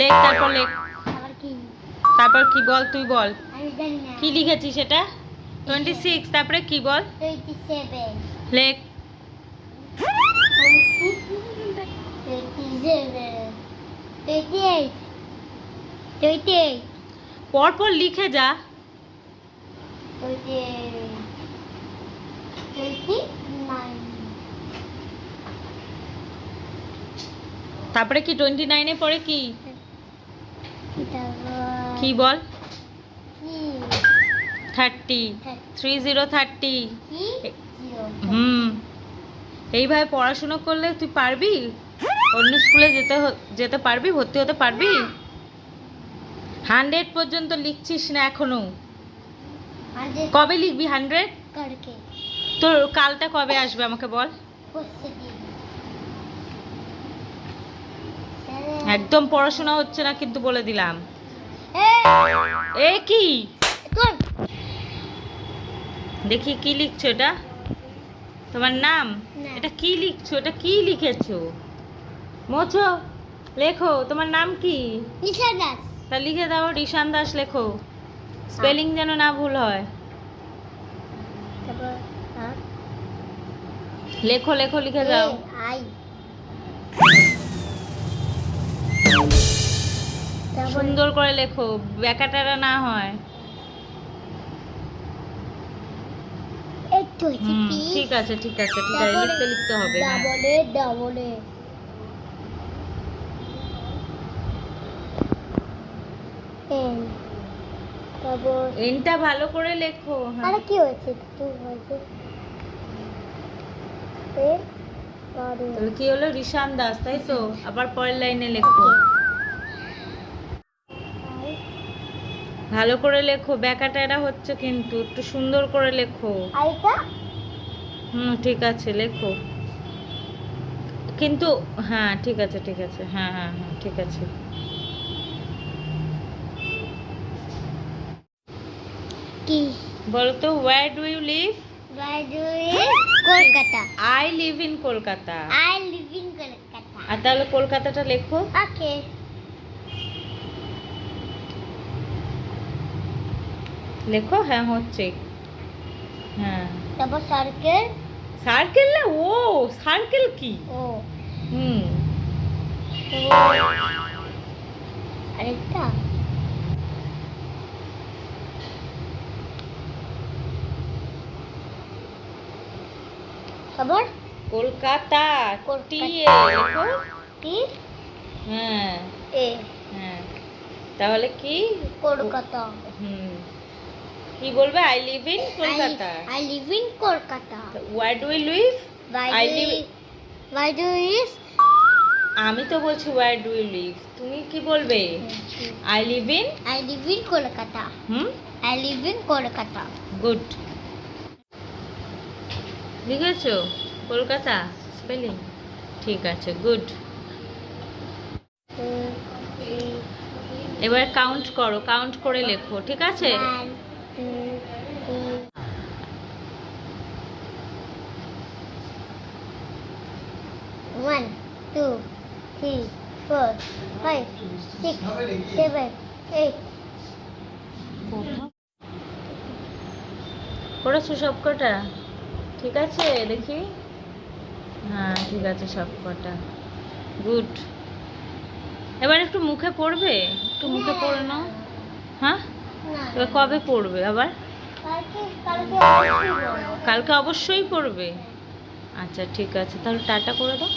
লেখ, তারপর লেখ। তারপর কি বল, তুই বল। কি লিখেছিস সেটা? টোয়েন্টি সিক্স তারপরে কি বল? লেখ। পরপর লিখে যা। তারপরে কি টোয়েন্টি নাইনে পরে কি? কি বল? থার্টি থ্রি জিরো থার্টি হুম। এইভাবে পড়াশুনো করলে তুই পারবি? অন্য স্কুলে যেতে যেতে পারবি? ভর্তি হতে পারবি? হান্ড্রেড পর্যন্ত লিখছিস না এখনও? কবে লিখবি হান্ড্রেড? তোর কালটা কবে আসবে আমাকে বল? একদম পড়াশোনা হচ্ছে না কিন্তু বলে দিলাম। এ কি? দেখি কি লিখছো এটা? তোমার নাম? এটা কি লিখছো? এটা কি লিখেছো? মোছো লেখো। তোমার নাম কি? দাস। তা লিখে দাও রিশান দাস লেখো। স্পেলিং যেন না ভুল হয়। হ্যাঁ লেখো লেখো লিখে আই। সুন্দর করে লেখো ব্যাকাটারা না হয়। ঠিক আছে ঠিক আছে ঠিক আছে লিখতে লিখতে হবে হ্যাঁ। ডাবলে ডাবলে তারপর এনটা ভালো করে লেখো হ্যাঁ। আরে কি হয়েছে? একটু হয়েছে। কি হলো? রিশান দাস তাই তো? আবার পরের লাইনে লেখো। ভালো করে লেখো ব্যাকাটারা হচ্ছে কিন্তু একটু সুন্দর করে লেখো। হুম ঠিক আছে লেখো। কিন্তু হ্যাঁ ঠিক আছে ঠিক আছে হ্যাঁ হ্যাঁ হ্যাঁ ঠিক আছে। কি? বলো তো where do you live Kolkata. I live in Kolkata. I live in Kolkata. আর তাহলে কলকাতাটা লেখো। ওকে লেখো হ্যাঁ হচ্ছে। হ্যাঁ। তারপর সার্কেল সার্কেল না? ও সার্কেল কি? ও। হুম। আরেকটা। কলকাতা কলকাতা। টি এ লেখো। টি? হ্যাঁ। এ। হ্যাঁ। তাহলে কি? কলকাতা। হুম। কি বলবে? I live in Kolkata. I live in Kolkata. Where do you live live- you, why do you আমি তো বলছি ওয়ার ডু ইউ লিভ তুমি কি বলবে? I live in I live in Kolkata. হুম? I live in Kolkata. Good লিখেছো? Kolkata? Spelling ঠিক আছে গুড এবার কাউন্ট করো কাউন্ট করে লেখো ঠিক আছে one, two, three. One, two, three, four, five, six, seven, eight. করেছ সব কটা? ঠিক আছে দেখি। হ্যাঁ ঠিক আছে সব কটা। গুড এবার একটু মুখে পড়বে? একটু মুখে পড়ে নাও। হ্যাঁ? এবার কবে পড়বে আবার? কালকে অবশ্যই পড়বে। আচ্ছা ঠিক আছে। তাহলে টাটা করে দাও।